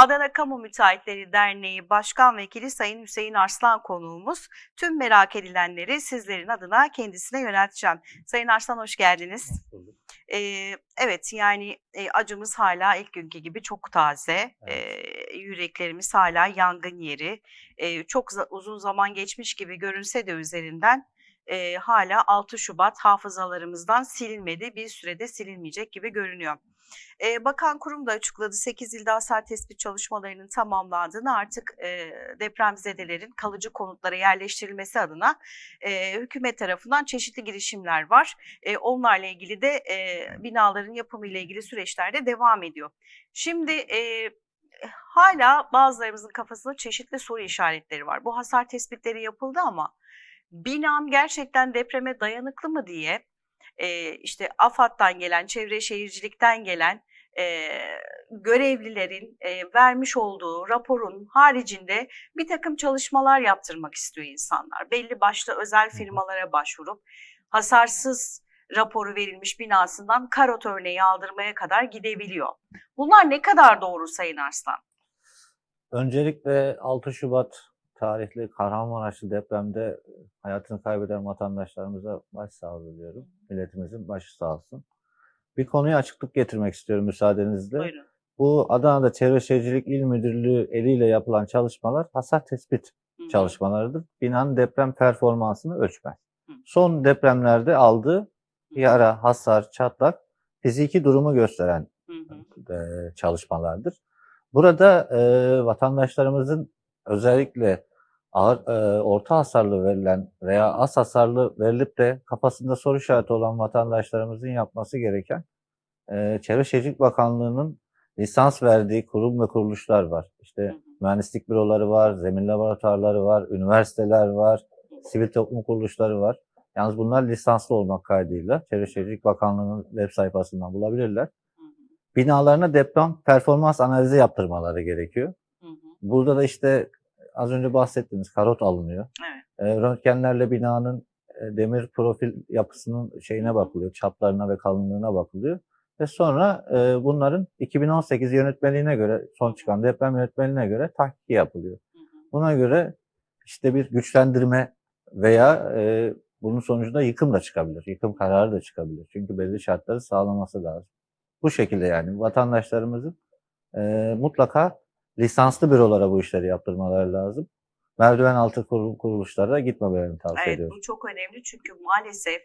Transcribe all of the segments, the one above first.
Adana Kamu Müteahhitleri Derneği Başkan Vekili Sayın Hüseyin Arslan konuğumuz. Tüm merak edilenleri sizlerin adına kendisine yönelteceğim. Sayın Arslan hoş geldiniz. Ee, evet yani e, acımız hala ilk günkü gibi çok taze. Ee, yüreklerimiz hala yangın yeri. Ee, çok za- uzun zaman geçmiş gibi görünse de üzerinden e, hala 6 Şubat hafızalarımızdan silinmedi. Bir sürede silinmeyecek gibi görünüyor. Ee, Bakan kurum da açıkladı 8 ilde hasar tespit çalışmalarının tamamlandığını artık e, depremzedelerin kalıcı konutlara yerleştirilmesi adına e, hükümet tarafından çeşitli girişimler var. E, onlarla ilgili de e, binaların yapımı ile ilgili süreçler de devam ediyor. Şimdi e, hala bazılarımızın kafasında çeşitli soru işaretleri var. Bu hasar tespitleri yapıldı ama binam gerçekten depreme dayanıklı mı diye e, işte AFAD'dan gelen, çevre şehircilikten gelen e, görevlilerin e, vermiş olduğu raporun haricinde bir takım çalışmalar yaptırmak istiyor insanlar. Belli başlı özel firmalara başvurup hasarsız raporu verilmiş binasından karot örneği aldırmaya kadar gidebiliyor. Bunlar ne kadar doğru Sayın Arslan? Öncelikle 6 Şubat tarihli Kahramanmaraşlı depremde hayatını kaybeden vatandaşlarımıza başsağlığı diliyorum. Milletimizin başı sağ olsun. Bir konuya açıklık getirmek istiyorum müsaadenizle. Buyurun. Bu Adana'da Çevre Şehircilik İl Müdürlüğü eliyle yapılan çalışmalar hasar tespit Hı çalışmalarıdır. Binanın deprem performansını ölçmez. Hı. Son depremlerde aldığı yara, hasar, çatlak fiziki durumu gösteren Hı hı. e, çalışmalardır. Burada e, vatandaşlarımızın özellikle ağır, e, orta hasarlı verilen veya az hasarlı verilip de kafasında soru işareti olan vatandaşlarımızın yapması gereken e, Çevre Şehircilik Bakanlığı'nın lisans verdiği kurum ve kuruluşlar var. İşte Hı hı. mühendislik büroları var, zemin laboratuvarları var, üniversiteler var, sivil toplum kuruluşları var. Yalnız bunlar lisanslı olmak kaydıyla Çevre Şehircilik Bakanlığı'nın web sayfasından bulabilirler Hı hı. binalarına deprem performans analizi yaptırmaları gerekiyor. Hı hı. Burada da işte az önce bahsettiğimiz karot alınıyor. Evet. E, röntgenlerle binanın e, demir profil yapısının şeyine bakılıyor, çaplarına ve kalınlığına bakılıyor. Ve sonra e, bunların 2018 yönetmeliğine göre, son çıkan deprem yönetmeliğine göre tahkiki yapılıyor. Buna göre işte bir güçlendirme veya e, bunun sonucunda yıkım da çıkabilir. Yıkım kararı da çıkabilir. Çünkü belli şartları sağlaması lazım. Bu şekilde yani vatandaşlarımızın e, mutlaka lisanslı bürolara bu işleri yaptırmaları lazım. Merdiven altı kurul- kuruluşlara gitmemelerini tavsiye Evet ediyoruz. bu çok önemli çünkü maalesef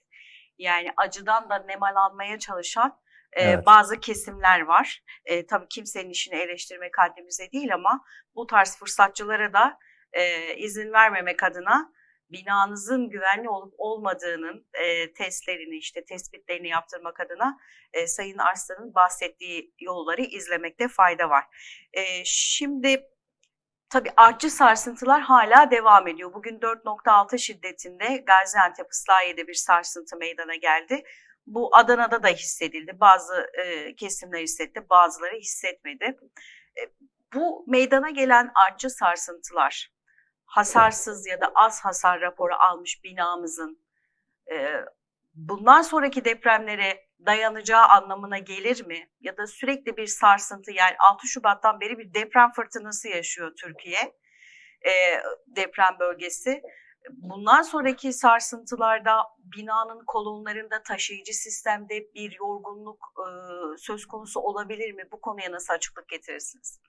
yani acıdan da nemalanmaya çalışan e, Evet. bazı kesimler var. E, tabii kimsenin işini eleştirmek haddimize değil ama bu tarz fırsatçılara da e, izin vermemek adına binanızın güvenli olup olmadığının e, testlerini işte tespitlerini yaptırmak adına e, Sayın Arslan'ın bahsettiği yolları izlemekte fayda var. E, şimdi Tabii artçı sarsıntılar hala devam ediyor. Bugün 4.6 şiddetinde Gaziantep Islahiye'de bir sarsıntı meydana geldi. Bu Adana'da da hissedildi. Bazı e, kesimler hissetti, bazıları hissetmedi. E, bu meydana gelen artçı sarsıntılar, hasarsız ya da az hasar raporu almış binamızın e, bundan sonraki depremlere dayanacağı anlamına gelir mi? Ya da sürekli bir sarsıntı yani 6 Şubat'tan beri bir deprem fırtınası yaşıyor Türkiye e, deprem bölgesi. Bundan sonraki sarsıntılarda binanın kolonlarında taşıyıcı sistemde bir yorgunluk e, söz konusu olabilir mi? Bu konuya nasıl açıklık getirirsiniz?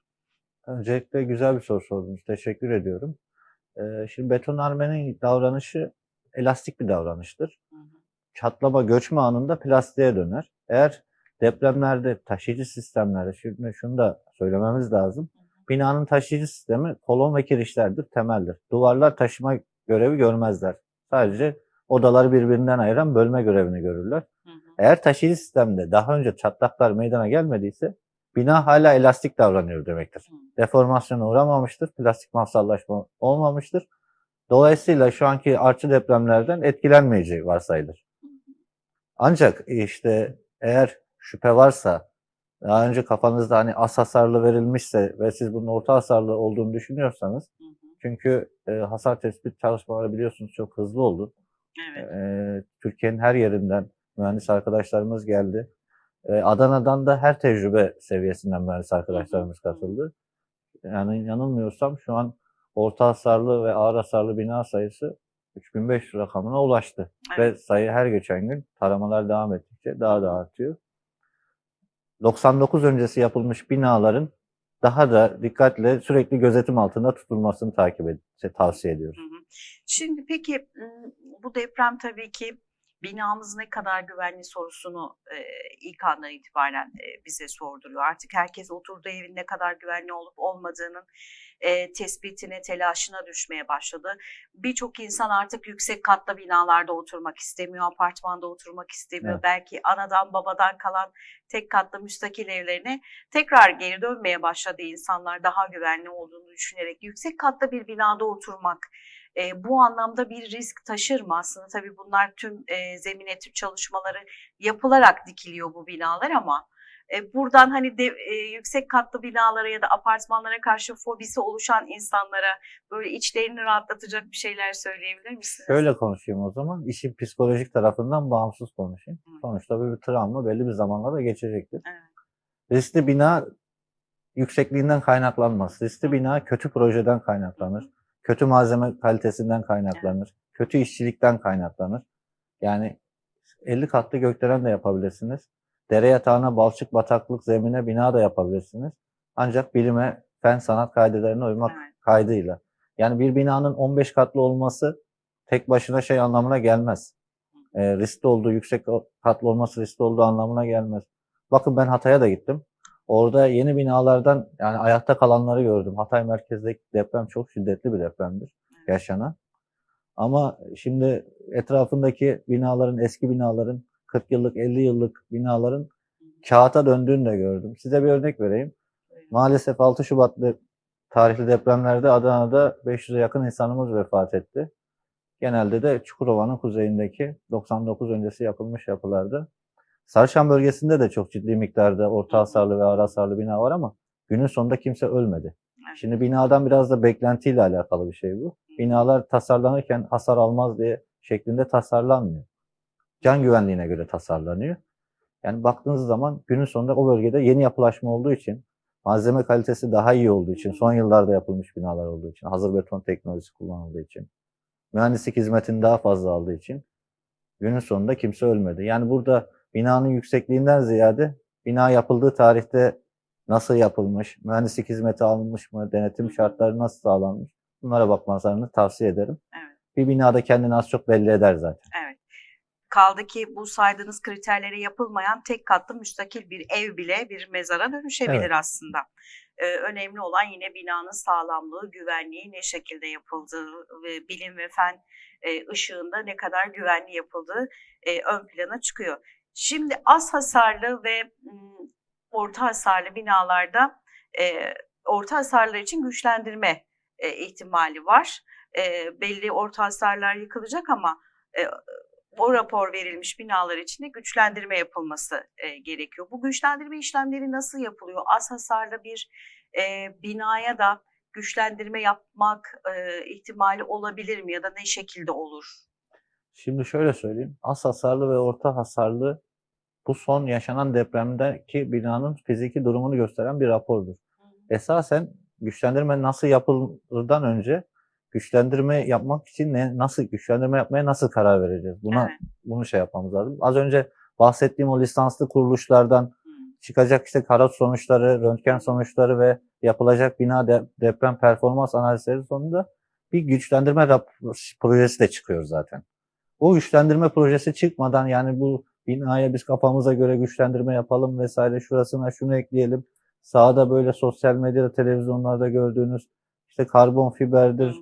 Öncelikle güzel bir soru sordunuz. Teşekkür ediyorum. Şimdi betonarmenin davranışı elastik bir davranıştır. Çatlama göçme anında plastiğe döner. Eğer depremlerde taşıyıcı sistemlerde şimdi şunu da söylememiz lazım. Binanın taşıyıcı sistemi kolon ve kirişlerdir, temeldir. Duvarlar taşıma görevi görmezler. Sadece odaları birbirinden ayıran bölme görevini görürler. Eğer taşıyıcı sistemde daha önce çatlaklar meydana gelmediyse bina hala elastik davranıyor demektir. Deformasyona uğramamıştır, plastik mafsallaşma olmamıştır. Dolayısıyla şu anki artçı depremlerden etkilenmeyeceği varsayılır. Ancak işte eğer şüphe varsa, daha önce kafanızda hani az hasarlı verilmişse ve siz bunun orta hasarlı olduğunu düşünüyorsanız, çünkü e, hasar tespit çalışmaları biliyorsunuz çok hızlı oldu. Evet. E, Türkiye'nin her yerinden mühendis arkadaşlarımız geldi. E, Adana'dan da her tecrübe seviyesinden mühendis arkadaşlarımız katıldı. yani yanılmıyorsam şu an orta hasarlı ve ağır hasarlı bina sayısı 3500 rakamına ulaştı. Evet. Ve sayı her geçen gün taramalar devam ettikçe daha da artıyor. 99 öncesi yapılmış binaların daha da dikkatle sürekli gözetim altında tutulmasını takip ed- tavsiye ediyoruz. Hı hı. Şimdi peki m, bu deprem tabii ki binamız ne kadar güvenli sorusunu e, ilk andan itibaren e, bize sorduruyor. Artık herkes oturduğu evin ne kadar güvenli olup olmadığının e, tespitine, telaşına düşmeye başladı. Birçok insan artık yüksek katlı binalarda oturmak istemiyor, apartmanda oturmak istemiyor. Evet. Belki anadan babadan kalan tek katlı müstakil evlerine tekrar geri dönmeye başladı insanlar daha güvenli olduğunu düşünerek. Yüksek katlı bir binada oturmak e, bu anlamda bir risk taşır mı aslında? Tabii bunlar tüm e, zemin etüt çalışmaları yapılarak dikiliyor bu binalar ama e, buradan hani de, e, yüksek katlı binalara ya da apartmanlara karşı fobisi oluşan insanlara böyle içlerini rahatlatacak bir şeyler söyleyebilir misiniz? Şöyle konuşayım o zaman. İşin psikolojik tarafından bağımsız konuşayım. Hı. Sonuçta bir travma belli bir zamanlarda geçecektir. Evet. Riskli bina yüksekliğinden kaynaklanmaz. Riskli bina kötü projeden kaynaklanır. Kötü malzeme kalitesinden kaynaklanır. Kötü işçilikten kaynaklanır. Yani 50 katlı gökdelen de yapabilirsiniz. Dere yatağına, balçık, bataklık, zemine bina da yapabilirsiniz. Ancak bilime, fen, sanat kaidelerine uymak Evet. kaydıyla. Yani bir binanın 15 katlı olması tek başına şey anlamına gelmez. E, riskli olduğu, yüksek katlı olması riskli olduğu anlamına gelmez. Bakın ben Hatay'a da gittim. Orada yeni binalardan yani ayakta kalanları gördüm. Hatay merkezdeki deprem çok şiddetli bir depremdir yaşanan. Ama şimdi etrafındaki binaların, eski binaların, 40 yıllık, 50 yıllık binaların kağıta döndüğünü de gördüm. Size bir örnek vereyim. Maalesef 6 Şubat'lı tarihli depremlerde Adana'da 500'e yakın insanımız vefat etti. Genelde de Çukurova'nın kuzeyindeki 99 öncesi yapılmış yapılarda. Sarıçam bölgesinde de çok ciddi miktarda orta hasarlı ve ağır hasarlı bina var ama günün sonunda kimse ölmedi. Şimdi binadan biraz da beklentiyle alakalı bir şey bu. Binalar tasarlanırken hasar almaz diye şeklinde tasarlanmıyor. Can güvenliğine göre tasarlanıyor. Yani baktığınız zaman günün sonunda o bölgede yeni yapılaşma olduğu için, malzeme kalitesi daha iyi olduğu için, son yıllarda yapılmış binalar olduğu için, hazır beton teknolojisi kullanıldığı için, mühendislik hizmetini daha fazla aldığı için günün sonunda kimse ölmedi. Yani burada binanın yüksekliğinden ziyade bina yapıldığı tarihte nasıl yapılmış, mühendislik hizmeti alınmış mı, denetim şartları nasıl sağlanmış bunlara bakmalarını tavsiye ederim. Evet. Bir binada kendini az çok belli eder zaten. Evet. Kaldı ki bu saydığınız kriterlere yapılmayan tek katlı müstakil bir ev bile bir mezara dönüşebilir Evet. aslında. Ee, önemli olan yine binanın sağlamlığı, güvenliği, ne şekilde yapıldığı ve bilim ve fen e, ışığında ne kadar güvenli yapıldığı e, ön plana çıkıyor. Şimdi az hasarlı ve orta hasarlı binalarda e, orta hasarlar için güçlendirme e, ihtimali var. E, belli orta hasarlar yıkılacak ama o rapor verilmiş binalar için de güçlendirme yapılması gerekiyor. Bu güçlendirme işlemleri nasıl yapılıyor? Az hasarlı bir binaya da güçlendirme yapmak ihtimali olabilir mi ya da ne şekilde olur? Şimdi şöyle söyleyeyim. Az hasarlı ve orta hasarlı bu son yaşanan depremdeki binanın fiziki durumunu gösteren bir rapordur. Esasen güçlendirme nasıl yapılırdan önce güçlendirme yapmak için ne, nasıl güçlendirme yapmaya nasıl karar vereceğiz? Buna Evet. bunu şey yapmamız lazım. Az önce bahsettiğim o lisanslı kuruluşlardan Hı. çıkacak işte karot sonuçları, röntgen sonuçları ve yapılacak bina de- deprem performans analizleri sonunda bir güçlendirme projesi de çıkıyor zaten. O güçlendirme projesi çıkmadan yani bu binaya biz kafamıza göre güçlendirme yapalım vesaire şurasına şunu ekleyelim. Sağda böyle sosyal medyada, televizyonlarda gördüğünüz işte karbon fiberdir,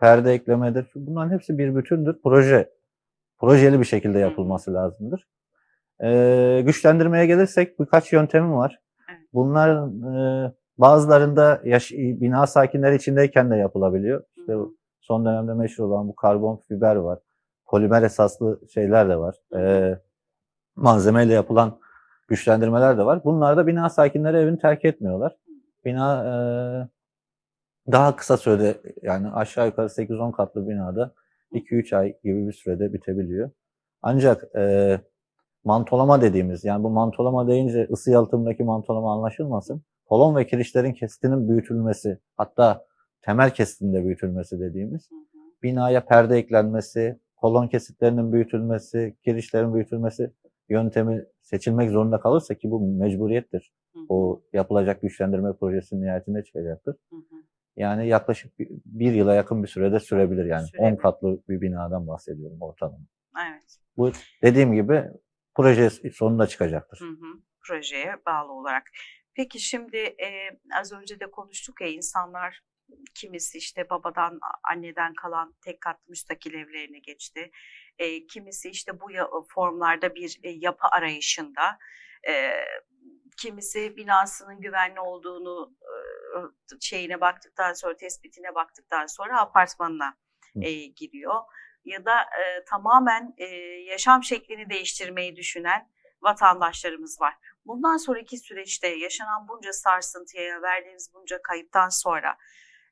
perde eklemedir. Bunların hepsi bir bütündür. Proje, projeli bir şekilde yapılması lazımdır. Ee, güçlendirmeye gelirsek birkaç yöntemim var. Evet. Bunların e, bazılarında yaş- bina sakinleri içindeyken de yapılabiliyor. İşte son dönemde meşhur olan bu karbon fiber var. Polimer esaslı şeyler de var. Ee, malzemeyle yapılan güçlendirmeler de var. Bunlarda bina sakinleri evini terk etmiyorlar. Bina e, daha kısa sürede yani aşağı yukarı 8-10 katlı binada 2-3 ay gibi bir sürede bitebiliyor. Ancak e, mantolama dediğimiz yani bu mantolama deyince ısı yalıtımdaki mantolama anlaşılmasın. kolon ve kirişlerin kesitinin büyütülmesi, hatta temel kesitinde büyütülmesi dediğimiz binaya perde eklenmesi, kolon kesitlerinin büyütülmesi, kirişlerin büyütülmesi yöntemi seçilmek zorunda kalırsa ki bu mecburiyettir. Hı hı. O yapılacak güçlendirme projesinin nihayetinde çıkacaktır. Hı hı. Yani yaklaşık bir, bir yıla yakın bir sürede sürebilir yani. 10 Sürebilir. katlı bir binadan bahsediyorum ortalama. Evet. Bu dediğim gibi proje sonunda çıkacaktır. Hı hı. Projeye bağlı olarak. Peki şimdi e, az önce de konuştuk ya insanlar kimisi işte babadan anneden kalan tek katlı müstakil evlerine geçti. E, kimisi işte bu formlarda bir e, yapı arayışında. E, kimisi binasının güvenli olduğunu e, şeyine baktıktan sonra tespitine baktıktan sonra apartmanına e, giriyor. Ya da e, tamamen e, yaşam şeklini değiştirmeyi düşünen vatandaşlarımız var. Bundan sonraki süreçte yaşanan bunca sarsıntıya, verdiğiniz bunca kayıptan sonra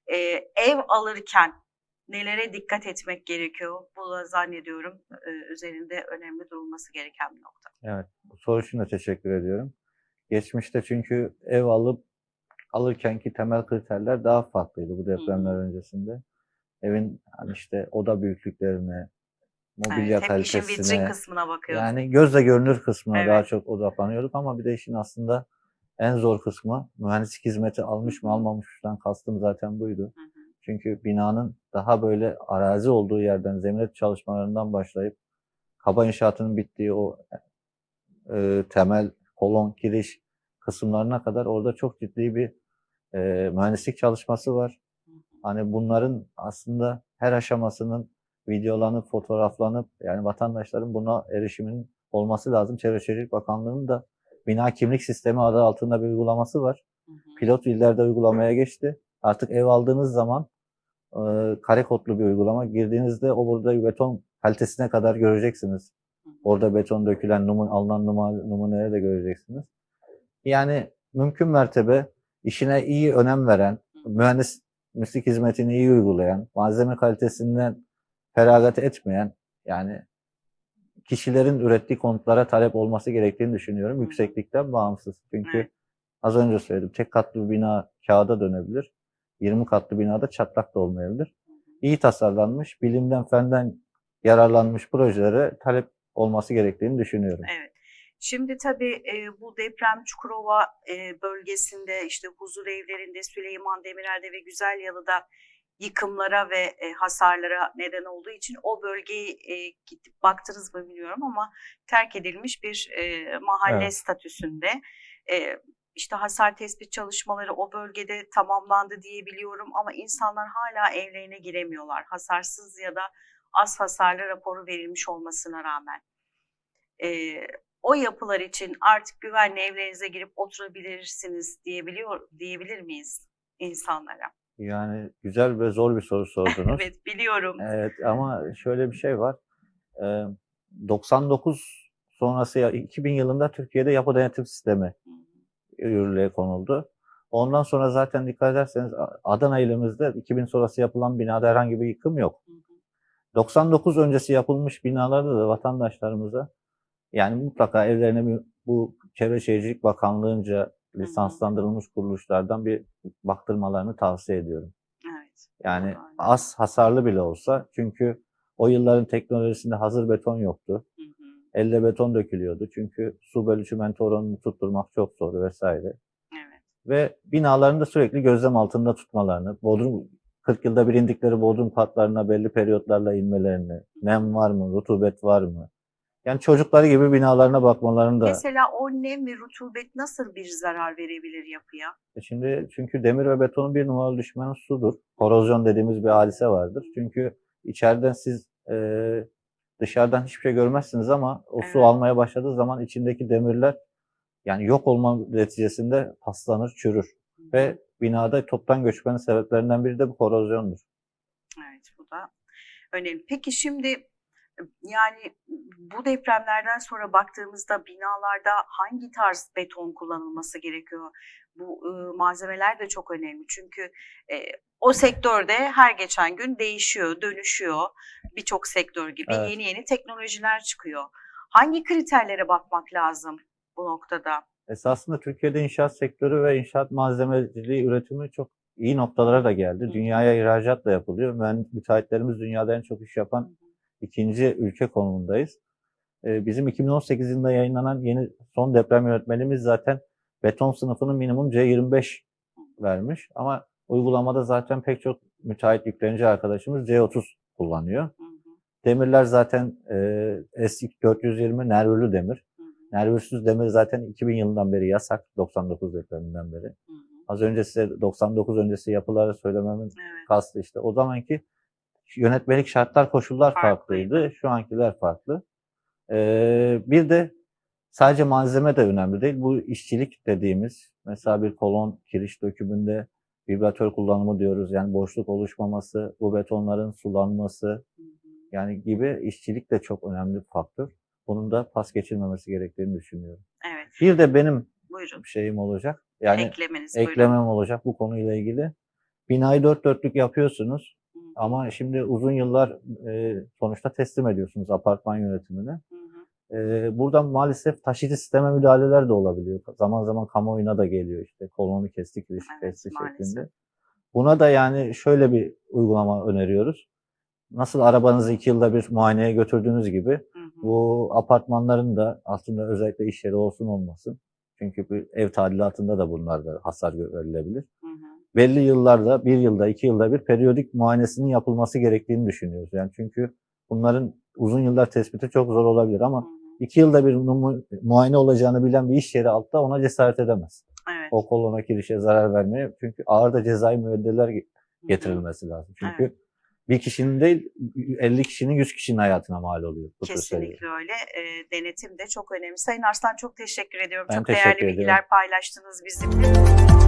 e, ev alırken nelere dikkat etmek gerekiyor? Bu da zannediyorum e, üzerinde önemli durulması gereken bir nokta. Evet, bu soru için de teşekkür ediyorum. Geçmişte çünkü ev alıp alırkenki temel kriterler daha farklıydı bu depremler öncesinde. Evin hani işte oda büyüklüklerine, mobilya Evet, kalitesine, kısmına bakıyoruz. yani gözle görünür kısmına Evet. daha çok odaklanıyorduk ama bir de işin aslında en zor kısmı mühendislik hizmeti almış mı hı. almamıştan kastım zaten buydu. Hı hı. Çünkü binanın daha böyle arazi olduğu yerden zeminat çalışmalarından başlayıp kaba inşaatının bittiği o e, temel kolon giriş kısımlarına kadar orada çok ciddi bir e, mühendislik çalışması var. Hani bunların aslında her aşamasının videolanıp fotoğraflanıp yani vatandaşların buna erişiminin olması lazım. Çevre Şehircilik Bakanlığı'nın da bina kimlik sistemi adı altında bir uygulaması var. Hı hı. Pilot illerde uygulamaya geçti. Artık ev aldığınız zaman e, kare kodlu bir uygulama. Girdiğinizde o burada beton kalitesine kadar göreceksiniz. Orada beton dökülen numun, alınan numuneleri de göreceksiniz. Yani mümkün mertebe işine iyi önem veren, mühendislik hizmetini iyi uygulayan, malzeme kalitesinden feragat etmeyen, yani kişilerin ürettiği konutlara talep olması gerektiğini düşünüyorum. Yükseklikten bağımsız. Çünkü az önce söyledim. Tek katlı bir bina kağıda dönebilir. 20 katlı binada çatlak da olmayabilir. İyi tasarlanmış, bilimden, fenden yararlanmış projelere talep olması gerektiğini düşünüyorum. Evet. Şimdi tabii e, bu deprem Çukurova e, bölgesinde işte huzur evlerinde Süleyman Demirel'de ve Güzelyalı'da yıkımlara ve e, hasarlara neden olduğu için o bölgeyi e, gidip baktınız mı bilmiyorum ama terk edilmiş bir e, mahalle Evet. statüsünde. E, işte hasar tespit çalışmaları o bölgede tamamlandı diyebiliyorum ama insanlar hala evlerine giremiyorlar. Hasarsız ya da az hasarlı raporu verilmiş olmasına rağmen. E, o yapılar için artık güvenli evlerinize girip oturabilirsiniz diyebiliyor diyebilir miyiz insanlara? Yani güzel ve zor bir soru sordunuz. Evet biliyorum. Evet ama şöyle bir şey var. Ee, 99 sonrası ya 2000 yılında Türkiye'de yapı denetim sistemi. Yürürlüğe konuldu. Ondan sonra zaten dikkat ederseniz Adana ilimizde 2000 sonrası yapılan binada herhangi bir yıkım yok. Hı hı. 99 öncesi yapılmış binalarda da vatandaşlarımıza yani mutlaka evlerine bir- bu Çevre Şehircilik Bakanlığı'nca lisanslandırılmış kuruluşlardan bir baktırmalarını tavsiye ediyorum. Evet. Yani az hasarlı bile olsa çünkü o yılların teknolojisinde hazır beton yoktu. Elle beton dökülüyordu. Çünkü su bölü çimento oranını tutturmak çok zor vesaire. Evet. Ve binalarını da sürekli gözlem altında tutmalarını, bodrum 40 yılda bir indikleri bodrum katlarına belli periyotlarla inmelerini, nem var mı, rutubet var mı? Yani çocukları gibi binalarına bakmalarını da Mesela o nem ve rutubet nasıl bir zarar verebilir yapıya? E Şimdi çünkü demir ve betonun bir numaralı düşmanı sudur. Korozyon dediğimiz bir hadise vardır. Çünkü içeriden siz e, dışarıdan hiçbir şey görmezsiniz ama o su Evet. almaya başladığı zaman içindeki demirler yani yok olma neticesinde paslanır, çürür. Hı. Ve binada toptan göçmenin sebeplerinden biri de bu korozyondur. Evet bu da önemli. Peki şimdi yani bu depremlerden sonra baktığımızda binalarda hangi tarz beton kullanılması gerekiyor? Bu e, malzemeler de çok önemli. Çünkü e, o sektörde her geçen gün değişiyor, dönüşüyor. Birçok sektör gibi Evet. yeni yeni teknolojiler çıkıyor. Hangi kriterlere bakmak lazım bu noktada? Esasında Türkiye'de inşaat sektörü ve inşaat malzemeciliği üretimi çok iyi noktalara da geldi. Hı. Dünyaya ihracat da yapılıyor. Mühendis müteahhitlerimiz dünyada en çok iş yapan ikinci ülke konumundayız. Ee, Bizim 2018 yılında yayınlanan yeni son deprem yönetmenimiz zaten beton sınıfının minimum C25 vermiş. Ama uygulamada zaten pek çok müteahhit yüklenici arkadaşımız C30 kullanıyor. Hı hı, Demirler zaten e, S420 nervürlü demir. hı hı, Nervürsüz demir zaten 2000 yılından beri yasak. 99 depreminden beri. hı hı. Az önce size 99 öncesi yapıları söylememin Evet. kastı işte. O zamanki yönetmelik şartlar, koşullar Farklıydı. farklıydı. Şu ankiler farklı. Ee, bir de sadece malzeme de önemli değil. Bu işçilik dediğimiz mesela bir kolon kiriş dökümünde vibratör kullanımı diyoruz. Yani boşluk oluşmaması, bu betonların sulanması yani gibi işçilik de çok önemli bir faktör. Bunun da pas geçilmemesi gerektiğini düşünüyorum. Evet. Bir de benim Buyurun. şeyim olacak. Yani Eklemeniz buyurun. eklemem olacak bu konuyla ilgili. Binayı dört dörtlük yapıyorsunuz Hı ama şimdi uzun yıllar e, sonuçta teslim ediyorsunuz apartman yönetimine. hı. E, buradan maalesef taşıyıcı sisteme müdahaleler de olabiliyor. Zaman zaman kamuoyuna da geliyor işte kolonu kesti, kiriş Evet, kesti şeklinde. Buna da yani şöyle bir uygulama öneriyoruz. Nasıl arabanızı iki yılda bir muayeneye götürdüğünüz gibi Hı hı. bu apartmanların da aslında özellikle iş yeri olsun olmasın. Çünkü bir ev tadilatında da bunlarda hasar verilebilir. Hı hı. Belli yıllarda, bir yılda, iki yılda bir periyodik muayenesinin yapılması gerektiğini düşünüyoruz. Yani çünkü bunların uzun yıllar tespiti çok zor olabilir ama hı. İki yılda bir muayene olacağını bilen bir iş yeri altta ona cesaret edemez. Evet. O kolona kirişe zarar vermeye. Çünkü ağır da cezai müeddeler getirilmesi lazım. Çünkü bir kişinin değil 50 kişinin 100 kişinin hayatına mal oluyor. bu. Kesinlikle öyle. E, denetim de çok önemli. Sayın Arslan çok teşekkür ediyorum. Ben çok teşekkür değerli ediyorum. bilgiler paylaştınız bizimle.